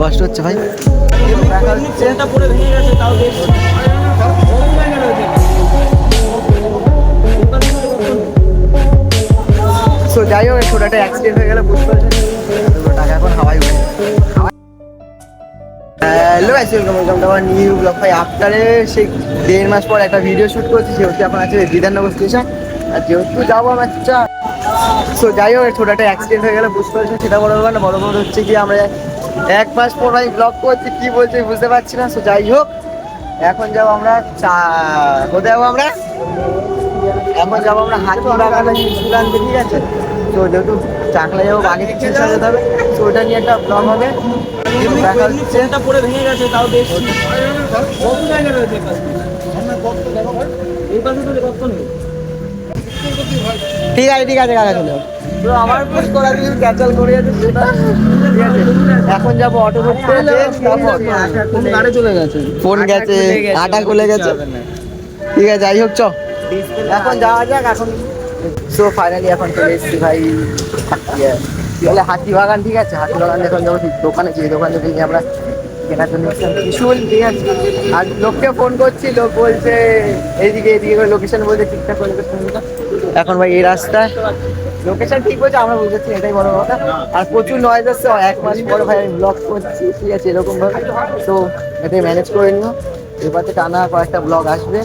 কষ্ট হচ্ছে ভাই। যাই হোক ছোট একটা অ্যাক্সিডেন্ট হয়ে গেলে, বুঝতে এতগুলো টাকা এখন হাওয়াই উঠে। Hello guys welcome new blog ভাই সেই দেড় মাস পর একটা ভিডিও শুট করছি, যেহেতু এখন আছে বিধাননগর স্টেশন আর যেহেতু যাব আমার চা সো যাই হোক ছোট একটা অ্যাক্সিডেন্ট হয়ে গেলে, বুঝতে পারছেন? সেটা বড় ব্যাপার না বড় বড় হচ্ছে কি, আমরা এক মাস পর ভাই ব্লগ করছি কি বলছি বুঝতে পারছি না সো যাই হোক এখন যাব আমরা চা কোথায় যাব আমরা? এখন যাব আমরা হাতি বাগানে আনতে ঠিক আছে? তো যেহেতু চাকলা যাব আগে থেকে চিকিৎসা যেতে হবে তো ওটা নিয়ে একটা ব্লগ হবে। চেনটা পরে ভেঙে গেছে তাও বেশ কত জায়গা রয়েছে এই পাশে তো নেই। ঠিক আছে ঠিক আছে কাকা চলে তো আমার পুশ করা দিয়ে ক্যান্সেল করে যাচ্ছে ঠিক আছে। এখন যাব অটো ধরতে তারপর কোন গাড়ি চলে গেছে। ফোন গেছে আটা খুলে গেছে ঠিক আছে যাই হোক চ। এখন যাওয়া যাক এখন সো ফাইনালি এখন চলে এসেছি ভাই। ইয়ে, কি বলে হাতি বাগান ঠিক আছে হাতি বাগান এখন যাব দোকানে যে দোকান নিয়ে আমরা কেনার জন্য এসেছিলাম ঠিক আছে। আর লোককে ফোন করছি লোক বলছে এইদিকে এইদিকে লোকেশন বলছে ঠিকঠাক করে লোকেশন এখন ভাই এই রাস্তা লোকেশন ঠিক বলছে, আমরা বুঝেছি এটাই বড় কথা। আর প্রচুর নয়েজ আসছে এক মাস পর ভাই আমি ব্লগ করছি, ঠিক আছে এরকম ভাবে তো এটাই ম্যানেজ করে নিও। এবারে টানা কয়েকটা ব্লগ আসবে।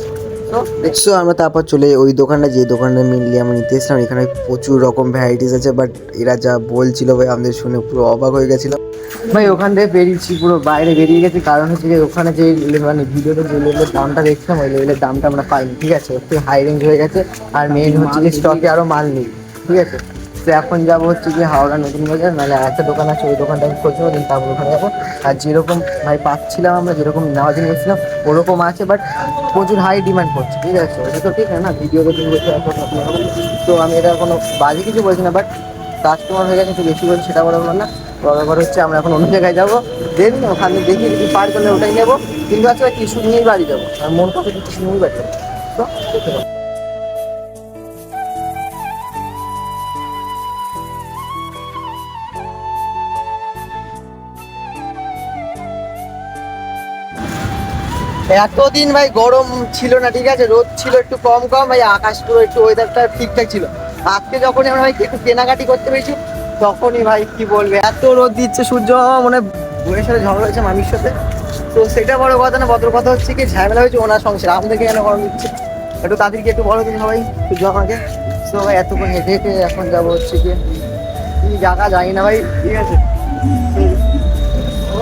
দেখছ আমরা তারপর চলে ওই দোকানটা, যে দোকানটা মেনলি আমরা নিতে এসেছিলাম, এখানে প্রচুর রকম ভ্যারাইটিস আছে বাট এরা যা বলছিল ভাই, আমাদের শুনে পুরো অবাক হয়ে গেছিল। ভাই, ওখান থেকে বেরিয়েছি, পুরো বাইরে বেরিয়ে গেছি। কারণ হচ্ছে যে ওখানে যে মানে ভিডিওতে যে লেভেলের দামটা দেখছিলাম, ওই লেভেলের দামটা আমরা পাইনি, ঠিক আছে? একটু হাই রেঞ্জ হয়ে গেছে। আর মেন হচ্ছে যে স্টকে আরও মাল নেই, ঠিক আছে? তো এখন যাব হচ্ছে যে হাওড়া নতুন বাজার, নাহলে একটা দোকান আছে, ওই দোকানটা আমি খোঁজ দিন তারপর ওখানে যাব। আর যেরকম, ভাই, পাচ্ছিলাম আমরা, যেরকম নেওয়ার জন্য গেছিলাম ওরকম আছে বাট প্রচুর হাই ডিমান্ড করছে, ঠিক আছে? ওটা তো ঠিক না? না ভিডিওতে তুমি বলছো এত টাকা তো আমি এটা কোনো বাজে কিছু বলছি না বাট কাস্টমার হয়ে গেছে, একটু বেশি বলছি, সেটা বড় না। ব্যাপার হচ্ছে আমরা এখন অন্য জায়গায় যাব, দেন ওখানে দেখি যদি পার করলে ওটাই নেব। কিন্তু আজকে টিস্যু নিয়েই বাড়ি যাব। আর মন কাছে টিস্যু নিয়েই বাড়ি যাব। তো। এতদিন ভাই গরম ছিল না, ঠিক আছে? রোদ ছিল একটু কম কম, ভাই আকাশ পুরো একটু ওয়েদারটা ঠিকঠাক ছিল। আজকে যখনই আমরা ভাই একটু কেনাকাটি করতে পেরেছি তখনই ভাই কি বলবে? এত রোদ দিচ্ছে, সূর্য মানে বইয়ের সাথে ঝগড়া হয়েছে মামির সাথে। তো সেটা বড় কথা না বড় কথা হচ্ছে কি, ঝামেলা হয়েছে ওনার সংসার আমাদেরকে কেন গরম দিচ্ছে? একটু তাদেরকে একটু বড় দিন সবাই, সূর্য আমাকে তো ভাই এতক্ষণ হেঁটে হেঁটে এখন যাব হচ্ছে কি কি জায়গা জানি না ভাই, ঠিক আছে?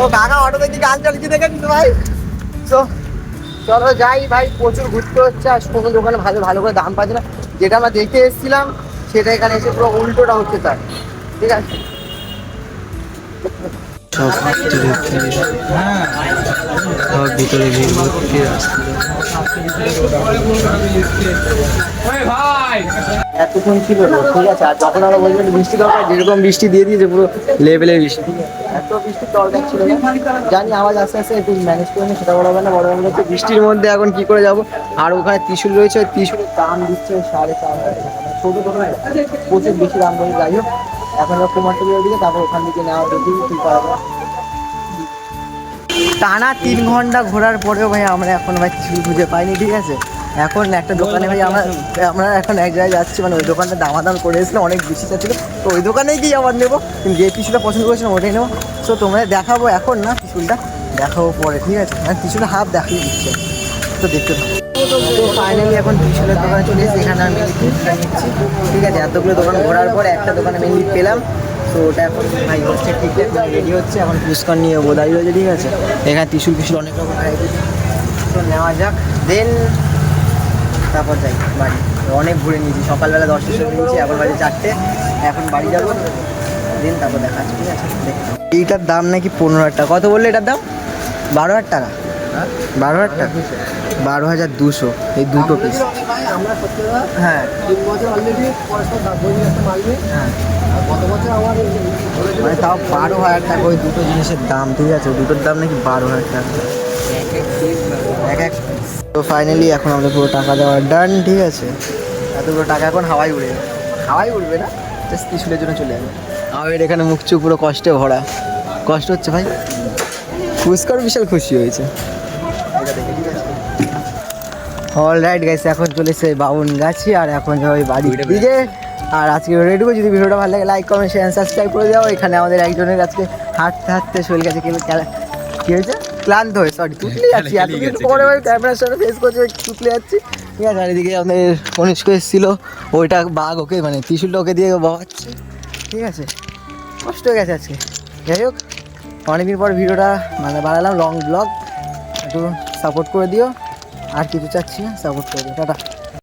ও কাকা অটো থেকে গান চালিয়ে দেখেন তো ভাই? তো চলো যাই ভাই, প্রচুর ঘুরতে হচ্ছে, আর কোনো দোকানে ভালো ভালো করে দাম পাচ্ছে না। যেটা আমরা দেখে এসেছিলাম, সেটা এখানে এসে পুরো উল্টোটা হচ্ছে তার। ঠিক আছে। ভিতরে এতক্ষণ ছিল তো, ঠিক আছে। আর যখন আমরা বলছিলাম বৃষ্টি দরকার যেরকম বৃষ্টি দিয়ে দিয়েছে পুরো লেভেলের বৃষ্টি। ঠিক আছে? এত বৃষ্টির দরকার ছিল না। জানি আওয়াজ আস্তে আস্তে একটু ম্যানেজ করে নিই সেটা বড় হবে না বড় হবে হচ্ছে বৃষ্টির মধ্যে এখন কি করে যাব? আর ওখানে ত্রিশুল রয়েছে ওই ত্রিশুলের দাম দিচ্ছে সাড়ে চার হাজার টাকা। মানে ছোটো ছোটো প্রচুর বেশি দাম বলে যাই হোক এখন কুমারটুলির দিকে তারপর ওখান থেকে নেওয়া কি করা যায় টানা তিন ঘণ্টা ঘোরার পরেও ভাই আমরা এখন ভাই কিছু খুঁজে পাইনি, ঠিক আছে? এখন একটা দোকানে ভাই আমরা আমরা এখন এক জায়গায় যাচ্ছি মানে ওই দোকানটা দামাদাম করে এসেছিলাম, অনেক বেশি ছিল। তো ওই দোকানেই গিয়ে আবার নেব যে টিস্যুটা পছন্দ করেছিলাম ওটাই নেব। তো তোমরা দেখাবো এখন না টিস্যুলটা দেখাবো পরে, ঠিক আছে? মানে টিস্যুটা হাফ দেখিয়ে দিচ্ছে। তো দেখতে থাকো। তো ফাইনালি এখন টিস্যুলের দোকানে চলে এসেছি, এখানে আমি ঠিক আছে, এতগুলো দোকান ঘোরার পরে একটা দোকানে মেনলি পেলাম। তো ওটা এখন ভাই হচ্ছে ঠিকঠাক রেডি হচ্ছে। এখন পুষ্কর নিয়ে বোধাই হয়েছে ঠিক আছে? এখানে টিস্যুল ফিসুল অনেক রকম ভ্যারাইটি তো নেওয়া যাক। দেন তারপর যাই বাড়ি। অনেক ঘুরে নিয়েছি। সকালবেলা দশটার সময় নিয়েছি এখন বাজে চারটে। এখন বাড়ি যাব। দিন তারপর দেখা যাচ্ছে ঠিক আছে? এইটার দাম নাকি পনেরো হাজার টাকা। কত বললে এটার দাম? বারো হাজার টাকা। বারো হাজার টাকা বারো হাজার দুশো এই দুটো পিস আমরা সত্যি হ্যাঁ। তিন বছর অলরেডি পড়াশোনা হ্যাঁ। আর বছর আমার মানে তাও বারো হাজার টাকা ওই দুটো জিনিসের দাম ঠিক আছে? দুটোর দাম নাকি বারো হাজার টাকা। এক এক তো ফাইনালি এখন আমাদের পুরো টাকা দেওয়া ডান ঠিক আছে? এতগুলো টাকা এখন হাওয়াই উড়ে হাওয়াই উড়বে না জাস্ট ত্রিশুলের জন্য চলে যাবে। আমাদের এখানে মুখ চুপ পুরো কষ্টে ভরা। কষ্ট হচ্ছে ভাই। পুষ্কর বিশাল খুশি হয়েছে। অল রাইট গাইস এখন চলেছে বাউন গাছি আর এখন যাব বাড়ির দিকে। আর আজকে রেডিও যদি ভিডিওটা ভালো লাগে লাইক কমেন্ট শেয়ার সাবস্ক্রাইব করে দাও। এখানে আমাদের একজনের আজকে হাঁটতে হাঁটতে শরীর কাছে কি কি হয়েছে? ক্লান্ত হয়ে সরি তুতলে যাচ্ছি। এত কিছু পরে ক্যামেরার সামনে ফেস করছে তুতলে যাচ্ছি। ঠিক আছে আর এদিকে আমাদের কনিষ্ক এসেছিল। ওইটা বাঘ ওকে মানে ত্রিশুলটা ওকে দিয়ে বাবাচ্ছে ঠিক আছে কষ্ট হয়ে গেছে আজকে। যাই হোক অনেকদিন পর ভিডিওটা মানে বানালাম লং ব্লগ একটু সাপোর্ট করে দিও। আর কিছু চাচ্ছি না সাপোর্ট করবে টাটা।